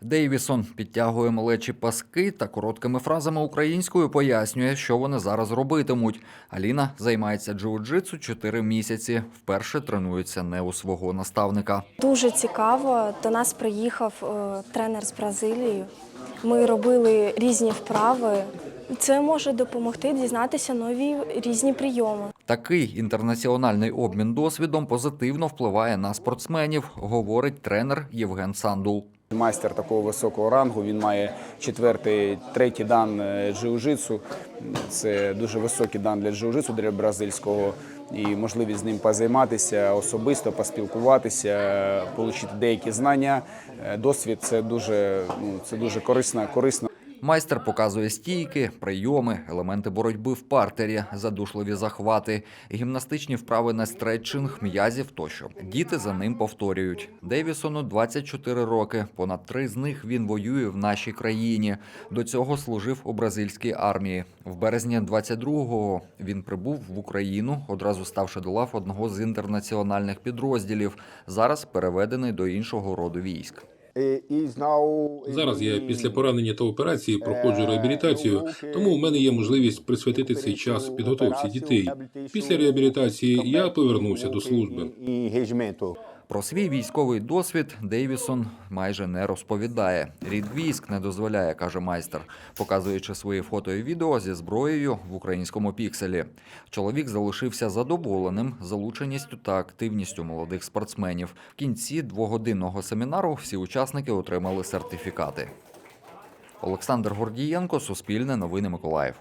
Дейвісон підтягує малечі паски та короткими фразами українською пояснює, що вони зараз робитимуть. Аліна займається джиу-джитсу 4 місяці. Вперше тренується не у свого наставника. Дуже цікаво. До нас приїхав е, тренер з Бразилії. Ми робили різні вправи. Це може допомогти дізнатися нові різні прийоми. Такий інтернаціональний обмін досвідом позитивно впливає на спортсменів, говорить тренер Євген Сандул. Майстер такого високого рангу. Він має четвертий, третій дан е, джиу-джитсу. Це дуже високий дан для джиу-джитсу, для бразильського. І можливість з ним позайматися особисто, поспілкуватися, отримати деякі знання. Е, Досвід це дуже, ну, це дуже корисно, корисно. Майстер показує стійки, прийоми, елементи боротьби в партері, задушливі захвати, гімнастичні вправи на стретчинг, м'язів тощо. Діти за ним повторюють. Девісону 24 роки. Понад три з них він воює в нашій країні. До цього служив у бразильській армії. В березні 22-го він прибув в Україну, одразу ставши до лав одного з інтернаціональних підрозділів. Зараз переведений до іншого роду військ. Зараз я після поранення та операції проходжу реабілітацію, тому в мене є можливість присвятити цей час підготовці дітей. Після реабілітації я повернувся до служби. Про свій військовий досвід Дейвісон майже не розповідає. Рід військ не дозволяє, каже майстер, показуючи свої фото і відео зі зброєю в українському пікселі. Чоловік залишився задоволеним залученістю та активністю молодих спортсменів. В кінці двогодинного семінару всі учасники отримали сертифікати. Олександр Гордієнко, Суспільне новини Миколаїв.